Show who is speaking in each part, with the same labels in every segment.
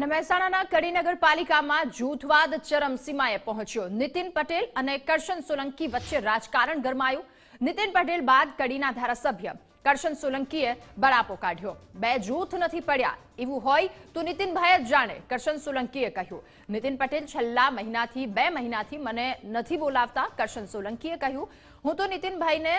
Speaker 1: અને મહેસાણાના કડી નગરપાલિકામાં જૂથવાદ ચરમસીમાએ પહોંચ્યો. નીતિન પટેલ અને કરશન સોલંકી વચ્ચે રાજકારણ ગરમાયું. નીતિન પટેલ બાદ કડીના ધારાસભ્ય કરશન સોલંકીએ બળાપો કાઢ્યો. બે જૂથ નથી પડ્યા. એવું હોય તો નીતિનભાઈ જ જાણે, કરશન સોલંકીએ કહ્યું. નીતિન પટેલ છેલ્લા મહિનાથી, બે મહિનાથી મને નથી બોલાવતા. કરશન સોલંકીએ કહ્યું, હું તો નીતિનભાઈને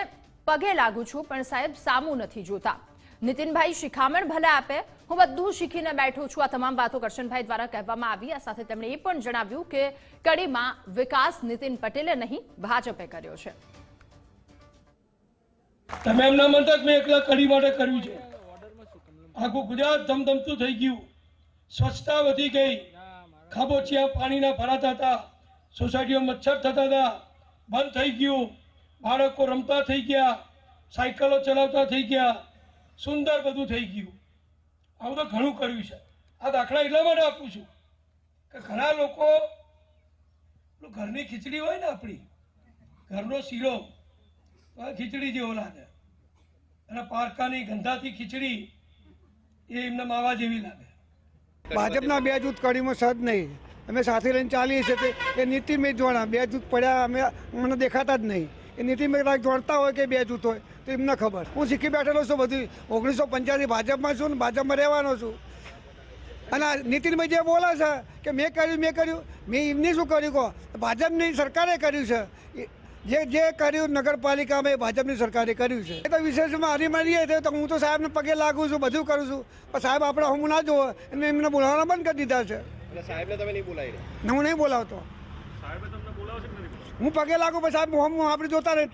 Speaker 1: પગે લાગુ છું, પણ સાહેબ સામું નથી જોતા. નીતિનભાઈ શિખામણ ભલે આપે, હું બધું શીખીને બેઠો છું આ તમામ વાતો કરશનભાઈ દ્વારા કહેવામાં આવી. આ સાથે તેમણે એ પણ જણાવ્યું કે કડીમાં વિકાસ નીતિન પટેલે નહીં, ભાજપે કર્યો છે.
Speaker 2: તમે એમ ના મેં એકલા કડી માટે કર્યું છે. આખું ગુજરાત ધમધમતું થઈ ગયું. સ્વચ્છતા વધી ગઈ. ખાબોચિયા પાણીના ભરાતા હતા. સોસાયટીઓ મચ્છર થતા હતા. બંધ થઈ ગયું. બાળકો રમતા થઈ ગયા. સાયકલો ચલાવતા થઈ ગયા. સુંદર બધું થઈ ગયું. આવું તો ઘણું કર્યું છે. આ દાખલા એટલા માટે આપું છું કે ઘણા લોકો ઘરની ખીચડી હોય ને આપણી, ઘરનો શીરો ખીચડી જેવો લાગે. અને પારકાની ગંધાથી ખીચડી એ એમને માવા જેવી લાગે.
Speaker 3: ભાજપના બે જૂથ કડીમાં સદ નહીં. અમે સાથે લઈને ચાલીએ છીએ એ નીતિ મેં જોણા બે જૂથ પડ્યા, અમે મને દેખાતા જ નહીં. એ નીતિ મેં કદાચ જોડતા હોય કે બે જૂથ હોય? તો એમને ખબર. હું શીખી બેઠેલો છું બધું. ઓગણીસો પંચ્યાસી ભાજપમાં છું ને ભાજપમાં રહેવાનો છું. અને આ નીતિનભાઈ જે બોલે છે કે મેં કર્યું મેં કર્યું મેં એમને શું કર્યું કહો? ભાજપની સરકારે કર્યું છે. જે જે કર્યું નગરપાલિકામાં એ ભાજપની સરકારે કર્યું છે. એ તો વિશેષમાં હારી મારીએ તો હું તો સાહેબને પગે લાગુ છું બધું કરું છું. પણ સાહેબ આપણે હું ના જોવો એને એમને બોલાવવાના બંધ કરી દીધા છે.
Speaker 4: સાહેબને તમે નહીં બોલાવી
Speaker 3: હું નહીં બોલાવતો. હું પગે લાગુ પછી સાહેબ હું હું આપણે જોતા રહે.